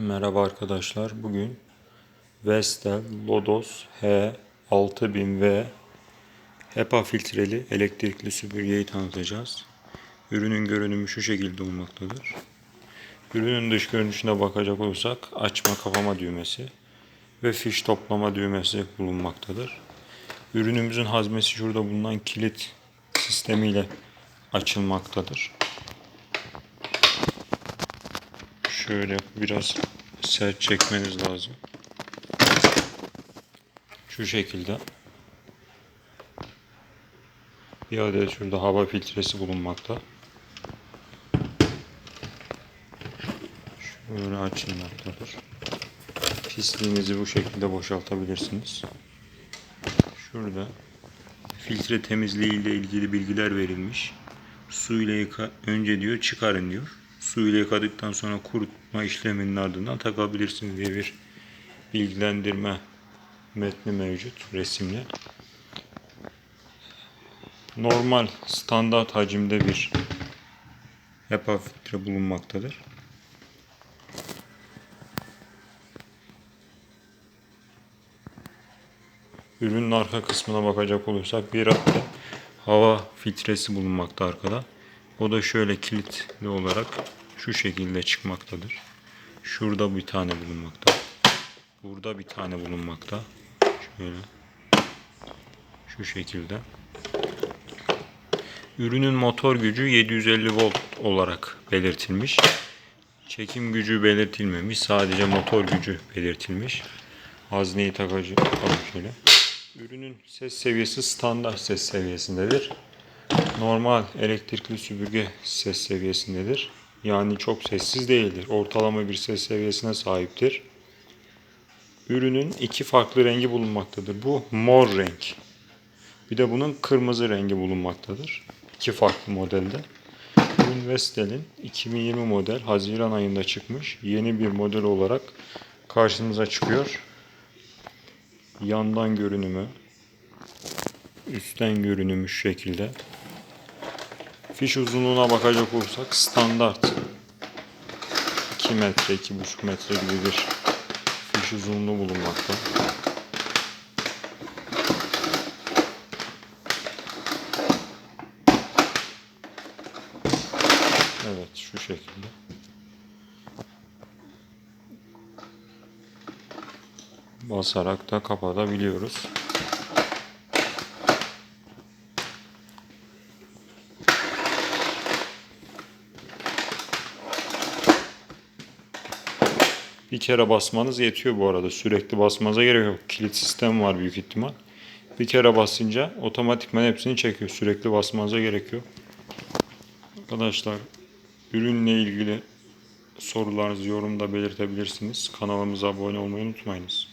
Merhaba arkadaşlar. Bugün Vestel Lodos H6000V HEPA filtreli elektrikli süpürgeyi tanıtacağız. Ürünün görünümü şu şekilde olmaktadır. Ürünün dış görünüşüne bakacak olursak açma kapama düğmesi ve fiş toplama düğmesi bulunmaktadır. Ürünümüzün hazmesi şurada bulunan kilit sistemiyle açılmaktadır. Şöyle biraz sert çekmeniz lazım. Şu şekilde. Bir adet şurada hava filtresi bulunmakta. Şöyle açılmaktadır. Pisliğinizi bu şekilde boşaltabilirsiniz. Şurada filtre temizliği ile ilgili bilgiler verilmiş. Su ile önce diyor çıkarın diyor. Su ile yıkadıktan sonra kurutma işleminin ardından takabilirsiniz diye bir bilgilendirme metni mevcut resimle. Normal standart hacimde bir HEPA filtre bulunmaktadır. Ürünün arka kısmına bakacak olursak bir adet hava filtresi bulunmakta arkada. O da şöyle kilitli olarak şu şekilde çıkmaktadır. Şurada bir tane bulunmakta. Burada bir tane bulunmakta. Şöyle. Şu şekilde. Ürünün motor gücü 750 volt olarak belirtilmiş. Çekim gücü belirtilmemiş. Sadece motor gücü belirtilmiş. Hazneyi takacı bakalım şöyle. Ürünün ses seviyesi standart ses seviyesindedir. Normal elektrikli süpürge ses seviyesindedir. Yani çok sessiz değildir. Ortalama bir ses seviyesine sahiptir. Ürünün iki farklı rengi bulunmaktadır. Bu mor renk. Bir de bunun kırmızı rengi bulunmaktadır. İki farklı modelde. Ürün Vestel'in 2020 model Haziran ayında çıkmış yeni bir model olarak karşımıza çıkıyor. Yandan görünümü, üstten görünümü şu şekilde. Fiş uzunluğuna bakacak olursak standart 2 metre, 2,5 metre gibi bir fiş uzunluğu bulunmakta. Evet şu şekilde. Basarak da kapatabiliyoruz. Bir kere basmanız yetiyor bu arada. Sürekli basmanıza gerek yok. Kilit sistem var büyük ihtimal. Bir kere basınca otomatikman hepsini çekiyor. Sürekli basmanıza gerekiyor. Arkadaşlar ürünle ilgili sorularınızı yorumda belirtebilirsiniz. Kanalımıza abone olmayı unutmayınız.